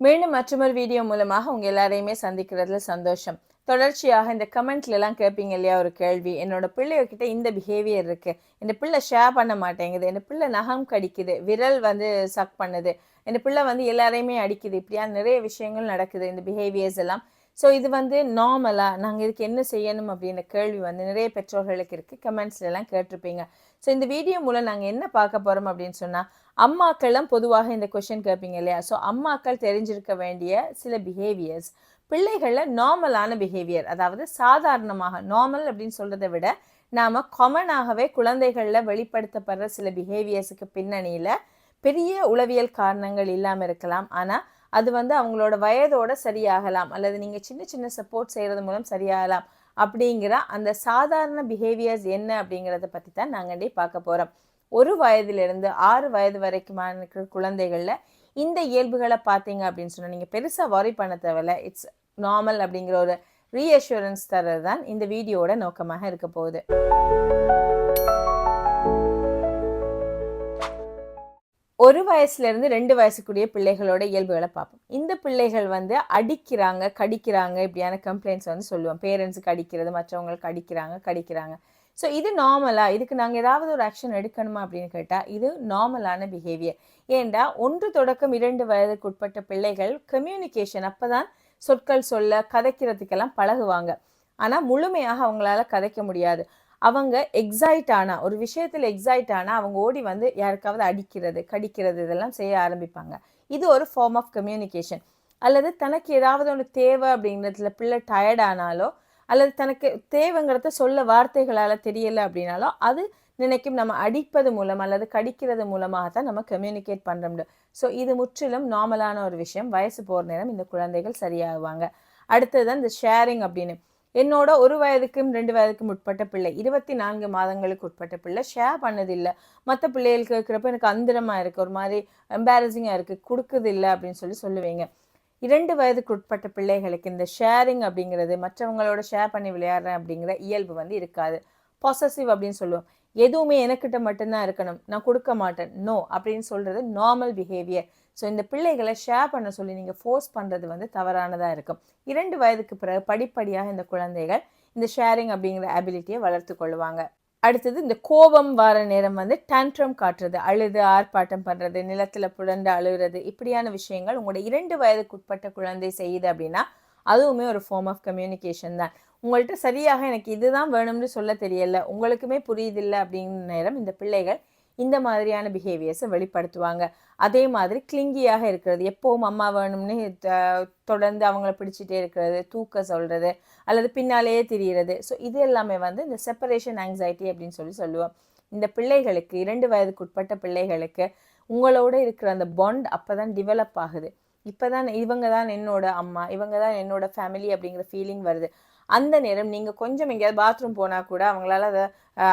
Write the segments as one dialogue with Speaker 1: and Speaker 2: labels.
Speaker 1: மீண்டும் மற்றொரு வீடியோ மூலமாக உங்கள் எல்லாரையுமே சந்திக்கிறதுல சந்தோஷம். தொடர்ச்சியாக இந்த கமெண்ட்லலாம் கேட்பீங்க இல்லையா? ஒரு கேள்வி. என்னோட பிள்ளைகிட்ட இந்த பிஹேவியர் இருக்குது இந்த பிள்ளை ஷேர் பண்ண மாட்டேங்குது. இந்த பிள்ளை நகம் கடிக்குது. விரல் வந்து சக் பண்ணுது. இந்த பிள்ளை வந்து எல்லாரையுமே அடிக்குது. இப்படியா நிறைய விஷயங்கள் நடக்குது. இந்த பிஹேவியர்ஸ் எல்லாம். ஸோ இது வந்து நார்மலாக நாங்கள் இதுக்கு என்ன செய்யணும் அப்படின்ற கேள்வி வந்து நிறைய பெற்றோர்களுக்கு இருக்குது கமெண்ட்ஸ்லாம் கேட்டிருப்பீங்க. ஸோ இந்த வீடியோ மூலம் நாங்கள் என்ன பார்க்க போகிறோம் அப்படின்னு சொன்னால் அம்மாக்கள்லாம் பொதுவாக இந்த கொஷின் கேட்பீங்க இல்லையா? ஸோ அம்மாக்கள் தெரிஞ்சிருக்க வேண்டிய சில பிஹேவியர்ஸ் பிள்ளைகளில் நார்மலான பிஹேவியர் அதாவது சாதாரணமாக நார்மல் அப்படின்னு சொல்கிறத விட நாம் காமனாகவே குழந்தைகளில் வெளிப்படுத்தப்படுற சில பிஹேவியர்ஸுக்கு பின்னணியில் பெரிய உளவியல் காரணங்கள் இல்லாமல் இருக்கலாம். ஆனால் அது வந்து அவங்களோட வயதோட சரியாகலாம். அல்லது நீங்கள் சின்ன சின்ன சப்போர்ட் செய்கிறது மூலம் சரியாகலாம். அப்படிங்கிற அந்த சாதாரண பிஹேவியர்ஸ் என்ன அப்படிங்கிறத பற்றி தான் நாங்கள் பார்க்க போகிறோம் ஒரு வயதிலிருந்து ஆறு வயது வரைக்குமான இருக்கிற குழந்தைகளில் இந்த இயல்புகளை பார்த்தீங்க அப்படின்னு சொன்னால் நீங்கள் பெருசாக வரி பண்ண தேவையில்ல. இட்ஸ் நார்மல் அப்படிங்கிற ஒரு ரீஅஷூரன்ஸ் தர்றது தான் இந்த வீடியோவோட நோக்கமாக இருக்க போகுது. ஒரு வயசுலேருந்து ரெண்டு வயசுக்குரிய பிள்ளைகளோட இயல்புகளை பார்ப்போம். இந்த பிள்ளைகள் வந்து அடிக்கிறாங்க கடிக்கிறாங்க இப்படியான கம்ப்ளைண்ட்ஸ் வந்து சொல்லுவோம். பேரண்ட்ஸுக்கு அடிக்கிறது மற்றவங்களுக்கு அடிக்கிறாங்க கடிக்கிறாங்க. ஸோ இது நார்மலாக இதுக்கு நாங்கள் ஏதாவது ஒரு ஆக்ஷன் எடுக்கணுமா அப்படின்னு கேட்டால் இது நார்மலான பிஹேவியர் ஏண்டா ஒன்று தொடக்கம் இரண்டு வயதுக்கு உட்பட்ட பிள்ளைகள் கம்யூனிகேஷன் அப்போ தான் சொற்கள் சொல்ல கதைக்கிறதுக்கெல்லாம் பழகுவாங்க. ஆனால் முழுமையாக அவங்களால கதைக்க முடியாது. அவங்க எக்ஸைட் ஆனால் ஒரு விஷயத்தில் எக்ஸைட் ஆனால் அவங்க ஓடி வந்து யாருக்காவது அடிக்கிறது கடிக்கிறது இதெல்லாம் செய்ய ஆரம்பிப்பாங்க. இது ஒரு ஃபார்ம் ஆஃப் கம்யூனிகேஷன் அல்லது தனக்கு ஏதாவது ஒன்று தேவை அப்படிங்கிறதுல பிள்ளை டயர்ட் ஆனாலோ அல்லது தனக்கு தேவைங்கிறத சொல்ல வார்த்தைகளால் தெரியலை அப்படின்னாலோ அது நினைக்கும் நம்ம அடிப்பது மூலம் அல்லது கடிக்கிறது மூலமாக தான் நம்ம கம்யூனிகேட் பண்ணுற முடியும். ஸோ இது முற்றிலும் நார்மலான ஒரு விஷயம். வயசு போகிற நேரம் இந்த குழந்தைகள் சரியாகுவாங்க. அடுத்தது இந்த ஷேரிங் அப்படின்னு. என்னோட ஒரு வயதுக்கும் ரெண்டு வயதுக்கும் உட்பட்ட பிள்ளை இருபத்தி நான்கு மாதங்களுக்கு உட்பட்ட பிள்ளை ஷேர் பண்ணதில்லை. மற்ற பிள்ளைகளுக்கு இருக்கிறப்ப எனக்கு அந்திரமாக இருக்குது ஒரு மாதிரி எம்பாரசிங்காக இருக்குது கொடுக்குதில்லை அப்படின்னு சொல்லி சொல்லுவீங்க. இரண்டு வயதுக்கு உட்பட்ட பிள்ளைகளுக்கு இந்த ஷேரிங் அப்படிங்கிறது மற்றவங்களோட ஷேர் பண்ணி விளையாடுறேன் அப்படிங்கிற இயல்பு வந்து இருக்காது. பாசசிவ் அப்படின்னு சொல்லுவோம். எதுவுமே எனக்கிட்ட மட்டும்தான் இருக்கணும். நான் கொடுக்க மாட்டேன். நோ அப்படின்னு சொல்கிறது நார்மல் பிஹேவியர் ஸோ இந்த பிள்ளைகளை ஷேர் பண்ண சொல்லி நீங்கள் ஃபோர்ஸ் பண்ணுறது வந்து தவறானதாக இருக்கும். இரண்டு வயதுக்கு பிறகு படிப்படியாக இந்த குழந்தைகள் இந்த ஷேரிங் அப்படிங்கிற அபிலிட்டியை வளர்த்து கொள்வாங்க. அடுத்தது இந்த கோபம் வர நேரம் வந்து டேண்ட்ரம் காட்டுறது அழுது ஆர்ப்பாட்டம் பண்ணுறது நிலத்தில் புரண்டு அழுகிறது இப்படியான விஷயங்கள் உங்களோட இரண்டு வயதுக்கு உட்பட்ட குழந்தை செய்யுது அப்படின்னா அதுவுமே ஒரு ஃபார்ம் ஆஃப் கம்யூனிகேஷன் தான். உங்கள்கிட்ட சரியாக எனக்கு இதுதான் வேணும்னு சொல்ல தெரியல உங்களுக்குமே புரியுதில்லை அப்படிங்கிற நேரம் இந்த பிள்ளைகள் இந்த மாதிரியான பிஹேவியர்ஸை வெளிப்படுத்துவாங்க. அதே மாதிரி கிளிங்கியாக இருக்கிறது எப்போவும் அம்மா வேணும்னு தொடர்ந்து அவங்கள பிடிச்சிட்டே இருக்கிறது தூக்க சொல்கிறது அல்லது பின்னாலேயே திரியிறது. ஸோ இது எல்லாமே வந்து இந்த செப்பரேஷன் ஆங்ஸைட்டி அப்படின்னு சொல்லி சொல்லுவோம். இந்த பிள்ளைகளுக்கு இரண்டு வயதுக்குட்பட்ட பிள்ளைகளுக்கு உங்களோட இருக்கிற அந்த பாண்ட் அப்போ தான் டெவலப் ஆகுது. இப்போ தான் இவங்க தான் என்னோட அம்மா இவங்க தான் என்னோட ஃபேமிலி அப்படிங்கிற ஃபீலிங் வருது. அந்த நேரம் நீங்கள் கொஞ்சம் எங்கேயாவது பாத்ரூம் போனால் கூட அவங்களால அதை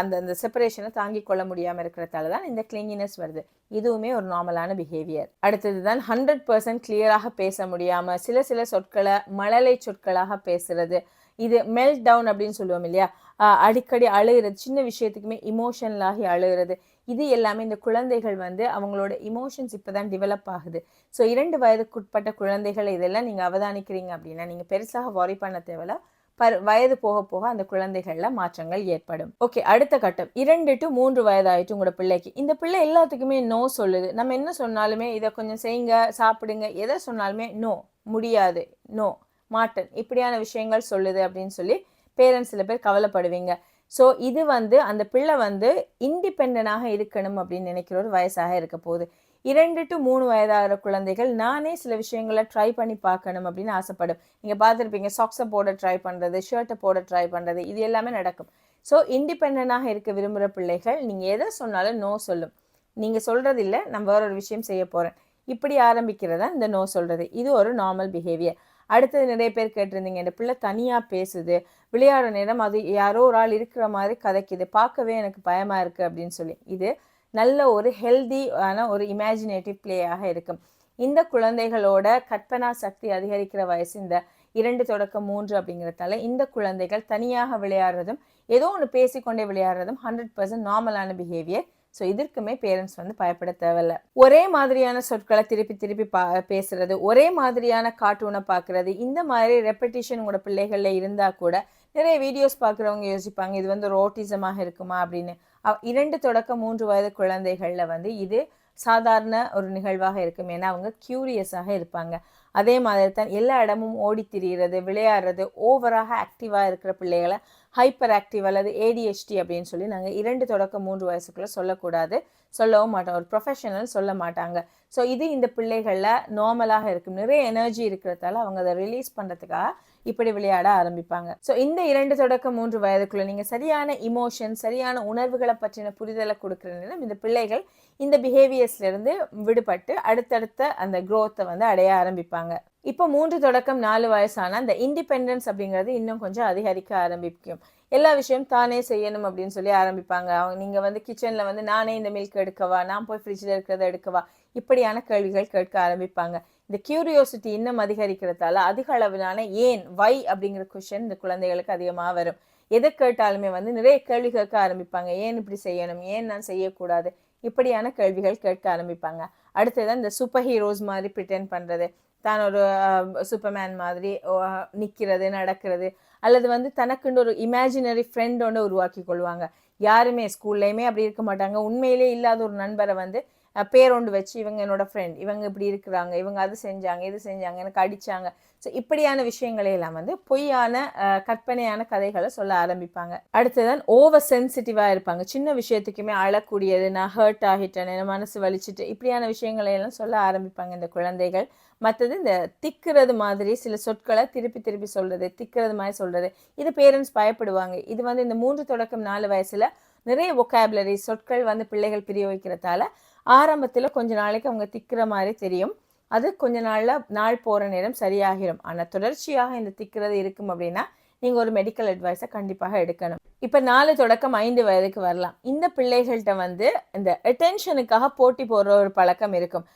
Speaker 1: அந்த அந்த செப்பரேஷனை தாங்கிக் கொள்ள முடியாமல் இருக்கிறதால தான் இந்த கிளீனினஸ் வருது. இதுவுமே ஒரு நார்மலான பிஹேவியர் அடுத்தது தான் ஹண்ட்ரட் பர்சன்ட் கிளியராக பேச முடியாமல் சில சில சொற்களை மழலை சொற்களாக பேசுறது. இது மெல்ட் டவுன் அப்படின்னு சொல்லுவோம் இல்லையா? அடிக்கடி அழுகிறது சின்ன விஷயத்துக்குமே இமோஷனலாகி அழுகிறது. இது எல்லாமே இந்த குழந்தைகள் வந்து அவங்களோட இமோஷன்ஸ் இப்போ தான் டெவலப் ஆகுது. ஸோ இரண்டு வயதுக்குட்பட்ட குழந்தைகள் இதெல்லாம் நீங்கள் அவதானிக்கிறீங்க அப்படின்னா நீங்கள் பெருசாக worry பண்ண தேவையில்ல. பர் வயது போக போக அந்த குழந்தைகளில் மாற்றங்கள் ஏற்படும். ஓகே அடுத்த கட்டம். இரண்டு டு மூன்று வயதாயிட்டு உங்களோட பிள்ளைக்கு. இந்த பிள்ளை எல்லாத்துக்குமே நோ சொல்லுது. நம்ம என்ன சொன்னாலுமே இதை கொஞ்சம் செய்யுங்க சாப்பிடுங்க. எதை சொன்னாலுமே நோ முடியாது. நோ மாட்டன். இப்படியான விஷயங்கள் சொல்லுது அப்படின்னு சொல்லி பேரண்ட்ஸ் சில பேர் கவலைப்படுவீங்க. ஸோ இது வந்து அந்த பிள்ளை வந்து இண்டிபெண்டனாக இருக்கணும் அப்படின்னு நினைக்கிற ஒரு வயசாக இருக்க போகுது. இரண்டு டு மூணு வயதாகிற குழந்தைகள் நானே சில விஷயங்களை ட்ரை பண்ணி பார்க்கணும் அப்படின்னு ஆசைப்படும். நீங்கள் பார்த்துருப்பீங்க சாக்ஸை போட ட்ரை பண்ணுறது ஷர்ட்டை போட ட்ரை பண்ணுறது இது எல்லாமே நடக்கும். ஸோ இண்டிபெண்டனாக இருக்க விரும்புகிற பிள்ளைகள் நீங்கள் எதை சொன்னாலும் நோ சொல்லும். நீங்கள் சொல்கிறது இல்லை நான் வேற ஒரு விஷயம் செய்ய போகிறேன் இப்படி ஆரம்பிக்கிறதா இந்த நோ சொல்கிறது இது ஒரு நார்மல் பிஹேவியர் அடுத்தது நிறைய பேர் கேட்டிருந்தீங்க இந்த பிள்ளை தனியாக பேசுது விளையாடுற நேரம் அது யாரோ ஒரு ஆள் இருக்கிற மாதிரி கதைக்குது பார்க்கவே எனக்கு பயமாக இருக்குது அப்படின்னு சொல்லி. இது நல்ல ஒரு ஹெல்தியான ஒரு இமேஜினேட்டிவ் பிளேயாக இருக்கும். இந்த குழந்தைகளோட கற்பனா சக்தி அதிகரிக்கிற வயசு இந்த இரண்டு தொடக்கம் மூன்று அப்படிங்கிறதால இந்த குழந்தைகள் தனியாக விளையாடுறதும் ஏதோ ஒன்று பேசிக்கொண்டே விளையாடுறதும் ஹண்ட்ரட் பர்சன்ட் நார்மலான பிஹேவியர் ஸோ இதற்குமே பேரண்ட்ஸ் வந்து பயப்பட தேவையில்ல. ஒரே மாதிரியான சொற்களை திருப்பி திருப்பி பா பேசுறது ஒரே மாதிரியான கார்ட்டூனை பார்க்குறது இந்த மாதிரி ரெப்படிஷன் உங்களோட பிள்ளைகளில் இருந்தால் கூட நிறைய வீடியோஸ் பார்க்குறவங்க யோசிப்பாங்க இது வந்து ஒரு இருக்குமா அப்படின்னு. இரண்டு தொடக்க மூன்று வயது குழந்தைகளில் வந்து இது சாதாரண ஒரு நிகழ்வாக இருக்கும் ஏன்னா அவங்க க்யூரியஸாக இருப்பாங்க. அதே மாதிரி தான் எல்லா இடமும் ஓடி திரிகிறது விளையாடுறது ஓவராக ஆக்டிவாக இருக்கிற பிள்ளைகளை ஹைப்பர் ஆக்டிவ் அல்லது ஏடிஹெச்டி அப்படின்னு சொல்லி நாங்கள் இரண்டு தொடக்க மூன்று வயசுக்குள்ளே சொல்லக்கூடாது. சொல்லவும் மாட்டோம். ஒரு ப்ரொஃபஷனல் சொல்ல மாட்டாங்க. ஸோ இது இந்த பிள்ளைகளில் நார்மலாக இருக்கும். நிறைய எனர்ஜி இருக்கிறதால அவங்க அதை ரிலீஸ் பண்ணுறதுக்காக இப்படி விளையாட ஆரம்பிப்பாங்க. ஸோ இந்த இரண்டு தொடக்க மூன்று வயதுக்குள்ள நீங்கள் சரியான இமோஷன் சரியான உணர்வுகளை பற்றின புரிதலை கொடுக்குற நேரம் இந்த பிள்ளைகள் இந்த பிஹேவியர்ஸ்லேருந்து விடுபட்டு அடுத்தடுத்த அந்த க்ரோத்தை வந்து அடைய ஆரம்பிப்பாங்க. இப்போ மூன்று தொடக்கம் நாலு வயசான அந்த இண்டிபெண்டன்ஸ் அப்படிங்கிறது இன்னும் கொஞ்சம் அதிகரிக்க ஆரம்பிக்கும். எல்லா விஷயம் தானே செய்யணும் அப்படின்னு சொல்லி ஆரம்பிப்பாங்க. அவங்க நீங்கள் வந்து கிச்சனில் வந்து நானே இந்த மில்க் எடுக்கவா? நான் போய் ஃப்ரிட்ஜில் இருக்கிறத எடுக்கவா? இப்படியான கேள்விகள் கேட்க ஆரம்பிப்பாங்க. இந்த கியூரியோசிட்டி இன்னும் அதிகரிக்கிறதால அதிக அளவிலான ஏன் வை அப்படிங்கிற கொஷின் இந்த குழந்தைகளுக்கு அதிகமாக வரும். எதை கேட்டாலுமே வந்து நிறைய கேள்வி கேட்க ஆரம்பிப்பாங்க. ஏன் இப்படி செய்யணும்? ஏன் நான் செய்யக்கூடாது? இப்படியான கேள்விகள் கேட்க ஆரம்பிப்பாங்க. அடுத்ததான் இந்த சூப்பர் ஹீரோஸ் மாதிரி பிரிட்டன் பண்ணுறது தான் ஒரு சூப்பர்மேன் மாதிரி நிற்கிறது நடக்கிறது. அல்லது வந்து தனக்குன்னு ஒரு இமேஜினரி ஃப்ரெண்ட் ஒன்று உருவாக்கி கொள்வாங்க. யாருமே ஸ்கூல்லையுமே அப்படி இருக்க மாட்டாங்க. உண்மையிலே இல்லாத ஒரு நண்பரை வந்து பேரோண்டு வச்சு இவங்க என்னோட ஃப்ரெண்ட் இவங்க இப்படி இருக்கிறாங்க இவங்க அது செஞ்சாங்க இது செஞ்சாங்க எனக்கு அடித்தாங்க ஸோ இப்படியான விஷயங்களை எல்லாம் வந்து பொய்யான கற்பனையான கதைகளை சொல்ல ஆரம்பிப்பாங்க. அடுத்ததான் ஓவர் சென்சிட்டிவாக இருப்பாங்க. சின்ன விஷயத்துக்குமே அழக்கூடியது நான் ஹர்ட் ஆகிட்டேன் என் மனசு வலிச்சுட்டு இப்படியான விஷயங்களை எல்லாம் சொல்ல ஆரம்பிப்பாங்க இந்த குழந்தைகள். மற்றது இந்த திக்கிறது மாதிரி சில சொற்களை திருப்பி திருப்பி சொல்கிறது திக்கிறது மாதிரி சொல்கிறது இது பேரண்ட்ஸ் பயப்படுவாங்க. இது வந்து இந்த மூன்று தொடக்கம் நாலு வயசில் நிறைய ஒக்காபுலரி சொற்கள் வந்து பிள்ளைகள் பிரயோகிக்கிறதால ஆரம்பத்தில் கொஞ்ச நாளைக்கு அவங்க திக்கிற மாதிரி தெரியும். அது கொஞ்ச நாளில் நாள் போகிற நேரம் சரியாகிடும் ஆனால் தொடர்ச்சியாக இந்த திக்கிறது இருக்கும் அப்படின்னா நீங்கள் ஒரு மெடிக்கல் அட்வைஸை கண்டிப்பாக எடுக்கணும். இப்போ நாலு தொடக்கம் ஐந்து வயதுக்கு வரலாம். இந்த பிள்ளைகள்கிட்ட வந்து இந்த அட்டென்ஷனுக்காக போட்டி போடுற ஒரு பழக்கம் இருக்கும்.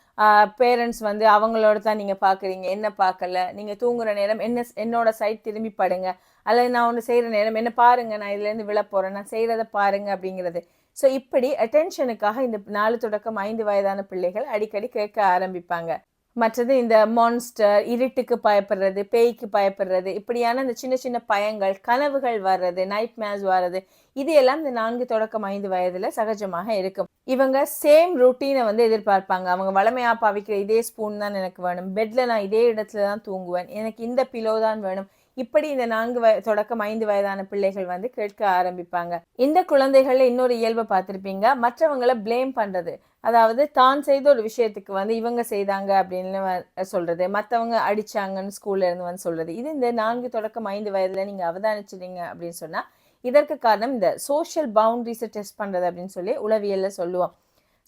Speaker 1: பேரண்ட்ஸ் வந்து அவங்களோட தான் நீங்கள் பார்க்குறீங்க என்ன பார்க்கல நீங்கள் தூங்குற நேரம் என்ன என்னோட சைட் திரும்பி படுங்க அல்லது நான் ஒன்று செய்கிற நேரம் என்ன பாருங்கள் நான் இதுலேருந்து விழ போகிறேன் நான் செய்கிறத பாருங்க அப்படிங்கிறது. ஸோ இப்படி அட்டென்ஷனுக்காக இந்த நாலு தொடக்கம் ஐந்து வயதான பிள்ளைகள் அடிக்கடி கேட்க ஆரம்பிப்பாங்க. மற்றது இந்த மான்ஸ்டர் இருட்டுக்கு பயப்படுறது பேய்க்கு பயப்படுறது இப்படியான இந்த சின்ன சின்ன பயங்கள் கனவுகள் வர்றது நைட் மேஸ் வர்றது இது எல்லாம் இந்த நான்கு தொடக்கம் ஐந்து வயதுல சகஜமாக இருக்கும். இவங்க சேம் ருட்டீனை வந்து எதிர்பார்ப்பாங்க. அவங்க வளமையா பாவிக்கிற இதே ஸ்பூன் தான் எனக்கு வேணும். பெட்ல நான் இதே இடத்துல தான் தூங்குவேன். எனக்கு இந்த பிலோ தான் வேணும். இப்படி இந்த நான்கு வய தொடக்கம் ஐந்து வயதான பிள்ளைகள் வந்து கேட்க ஆரம்பிப்பாங்க. இந்த குழந்தைகள்ல இன்னொரு இயல்பை பார்த்துருப்பீங்க. மற்றவங்களை ப்ளேம் பண்றது. அதாவது தான் செய்த ஒரு விஷயத்துக்கு வந்து இவங்க செய்தாங்க அப்படின்னு சொல்கிறது சொல்றது. மற்றவங்க அடிச்சாங்கன்னு ஸ்கூல்ல இருந்து வந்து சொல்றது. இது இந்த நான்கு தொடக்கம் ஐந்து வயதுல நீங்க அவதானிச்சிட்டீங்க அப்படின்னு சொன்னா இதற்கு காரணம் இந்த சோஷியல் பவுண்டரிஸை டெஸ்ட் பண்றது அப்படின்னு சொல்லி உளவியல்ல சொல்லுவோம்.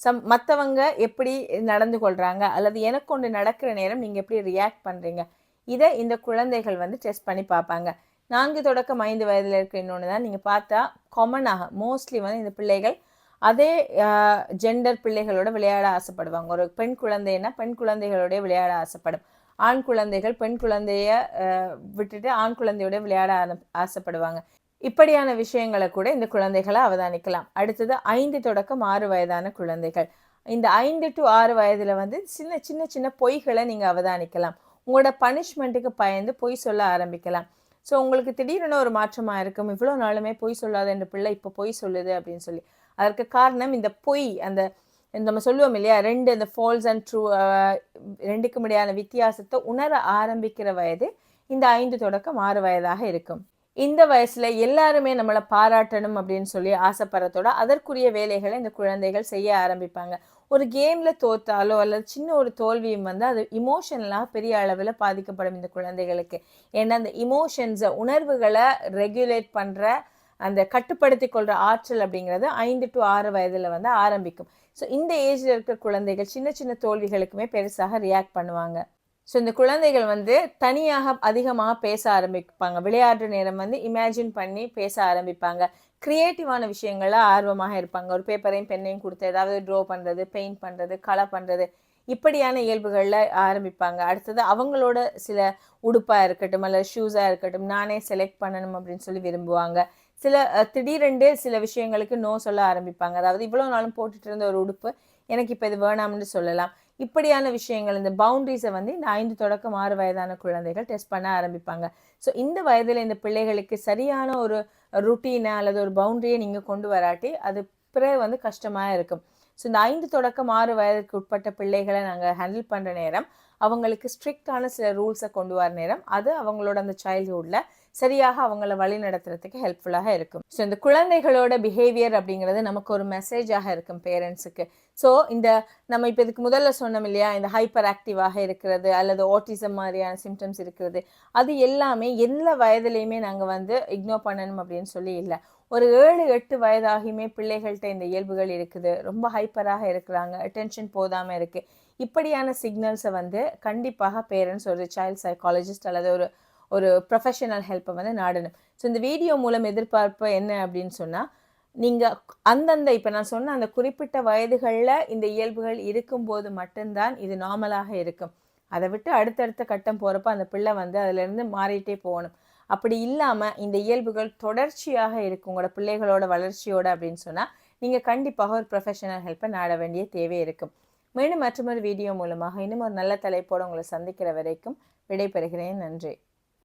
Speaker 1: சம் மற்றவங்க எப்படி நடந்து கொள்றாங்க? அல்லது எனக்கு ஒன்று நடக்கிற நேரம் நீங்க எப்படி ரியாக்ட் பண்றீங்க? இதை இந்த குழந்தைகள் வந்து டெஸ்ட் பண்ணி பார்ப்பாங்க நான்கு தொடக்கம் ஐந்து வயதில் இருக்க இன்னொன்று தான் நீங்கள் பார்த்தா காமனாக மோஸ்ட்லி வந்து இந்த பிள்ளைகள் அதே ஜெண்டர் பிள்ளைகளோட விளையாட ஆசைப்படுவாங்க. ஒரு பெண் குழந்தைன்னா பெண் குழந்தைகளோடைய விளையாட ஆசைப்படும். ஆண் குழந்தைகள் பெண் குழந்தைய விட்டுட்டு ஆண் குழந்தையோட விளையாட ஆர- ஆசைப்படுவாங்க. இப்படியான விஷயங்களை கூட இந்த குழந்தைகளை அவதானிக்கலாம். அடுத்தது ஐந்து தொடக்கம் ஆறு வயதான குழந்தைகள். இந்த ஐந்து டு ஆறு வயதில் வந்து சின்ன சின்ன சின்ன பொய்களை நீங்கள் அவதானிக்கலாம். உங்களோட பனிஷ்மெண்ட்டுக்கு பயந்து பொய் சொல்ல ஆரம்பிக்கலாம். ஸோ உங்களுக்கு திடீர்னு ஒரு மாற்றமாக இருக்கும். இவ்வளோ நாளுமே பொய் சொல்லாத இந்த பிள்ளை இப்போ பொய் சொல்லுது அப்படின்னு சொல்லி. அதற்கு காரணம் இந்த பொய் அந்த நம்ம சொல்லுவோம் இல்லையா? ரெண்டு இந்த ஃபால்ஸ் அண்ட் ட்ரூ ரெண்டுக்கும் இடையான வித்தியாசத்தை உணர ஆரம்பிக்கிற வயது இந்த ஐந்து தொடக்கம் ஆறு வயதாக இருக்கும். இந்த வயசுல எல்லாருமே நம்மளை பாராட்டணும் அப்படின்னு சொல்லி ஆசைப்படுறதோட அதற்குரிய வேலைகளை இந்த குழந்தைகள் செய்ய ஆரம்பிப்பாங்க. ஒரு கேமில் தோத்தாலோ அல்லது சின்ன ஒரு தோல்வியும் வந்து அது இமோஷனலாக பெரிய அளவில் பாதிக்கப்படும் இந்த குழந்தைகளுக்கு. ஏன்னா அந்த இமோஷன்ஸை உணர்வுகளை ரெகுலேட் பண்ணுற அந்த கட்டுப்படுத்தி கொள்கிற ஆற்றல் அப்படிங்கிறது ஐந்து டு ஆறு வயதில் வந்து ஆரம்பிக்கும். ஸோ இந்த ஏஜில் இருக்கிற குழந்தைகள் சின்ன சின்ன தோல்விகளுக்குமே பெருசாக ரியாக்ட் பண்ணுவாங்க. ஸோ இந்த குழந்தைகள் வந்து தனியாக அதிகமாக பேச ஆரம்பிப்பாங்க. விளையாடுற நேரம் வந்து இமேஜின் பண்ணி பேச ஆரம்பிப்பாங்க. க்ரியேட்டிவான விஷயங்கள்ல ஆர்வமாக இருப்பாங்க. ஒரு பேப்பரையும் பெண்ணையும் கொடுத்து ஏதாவது ட்ரா பண்ணுறது பெயிண்ட் பண்ணுறது கலை பண்ணுறது இப்படியான இயல்புகளில் ஆரம்பிப்பாங்க. அடுத்தது அவங்களோட சில உடுப்பாக இருக்கட்டும் அல்லது ஷூஸாக இருக்கட்டும் நானே செலக்ட் பண்ணணும் அப்படின்னு சொல்லி விரும்புவாங்க. சில திடீரென்று சில விஷயங்களுக்கு நோ சொல்ல ஆரம்பிப்பாங்க. அதாவது இவ்வளோ நாளும் போட்டுட்டு இருந்த ஒரு உடுப்பு எனக்கு இப்போ இது வேணாம்னு சொல்லலாம். இப்படியான விஷயங்கள் இந்த பவுண்டரிஸை வந்து இந்த ஐந்து தொடக்கம் ஆறு வயதான குழந்தைகள் டெஸ்ட் பண்ண ஆரம்பிப்பாங்க. ஸோ இந்த வயதில் இந்த பிள்ளைகளுக்கு சரியான ஒரு ருட்டீனை அல்லது ஒரு பவுண்டரியை நீங்கள் கொண்டு வராட்டி அது பிறகு வந்து கஷ்டமாக இருக்கும். ஸோ இந்த ஐந்து தொடக்கம் ஆறு வயதுக்கு உட்பட்ட பிள்ளைகளை நாங்கள் ஹேண்டில் பண்ணுற நேரம் அவங்களுக்கு ஸ்ட்ரிக்டான சில ரூல்ஸை கொண்டு வர நேரம் அது அவங்களோட அந்த சைல்ட்ஹுட்டில் சரியாக அவங்கள வழி நடத்துறதுக்கு ஹெல்ப்ஃபுல்லாக இருக்கும். ஸோ இந்த குழந்தைகளோட பிஹேவியர் அப்படிங்கிறது நமக்கு ஒரு மெசேஜாக இருக்கும் பேரண்ட்ஸுக்கு ஸோ இந்த நம்ம இப்போ இதுக்கு முதல்ல சொன்னோம் இல்லையா இந்த ஹைப்பர் ஆக்டிவாக இருக்கிறது அல்லது ஆட்டிசம் மாதிரியான சிம்டம்ஸ் இருக்கிறது அது எல்லாமே எல்லா வயதுலையுமே நாங்கள் வந்து இக்னோர் பண்ணணும் அப்படின்னு சொல்லி இல்லை. ஒரு ஏழு எட்டு வயதாகியுமே பிள்ளைகள்கிட்ட இந்த இயல்புகள் இருக்குது. ரொம்ப ஹைப்பராக இருக்கிறாங்க. அட்டென்ஷன் போதாமல் இருக்குது இப்படியான சிக்னல்ஸை வந்து கண்டிப்பாக பேரண்ட்ஸ் ஒரு சைல்ட் சைக்காலஜிஸ்ட் அல்லது ஒரு ஒரு ப்ரொஃபஷனல் ஹெல்ப்பை வந்து நாடணும் ஸோ இந்த வீடியோ மூலம் எதிர்பார்ப்பு என்ன அப்படின்னு சொன்னால் நீங்கள் அந்தந்த இப்போ நான் சொன்ன அந்த குறிப்பிட்ட வயதுகளில் இந்த இயல்புகள் இருக்கும்போது மட்டும்தான் இது நார்மலாக இருக்கும். அதை விட்டு அடுத்தடுத்த கட்டம் போகிறப்ப அந்த பிள்ளை வந்து அதிலிருந்து மாறிட்டே போகணும். அப்படி இல்லாமல் இந்த இயல்புகள் தொடர்ச்சியாக இருக்கும். உங்களோட பிள்ளைகளோட வளர்ச்சியோட அப்படின்னு சொன்னால் நீங்கள் கண்டிப்பாக ஒரு ப்ரொஃபஷனல் ஹெல்ப்பை நாட வேண்டிய தேவை இருக்கும். மீண்டும் மற்றொரு வீடியோ மூலமாக இன்னும் ஒரு நல்ல தலைப்போடு உங்களை சந்திக்கிற வரைக்கும் விடைபெறுகிறேன். நன்றி.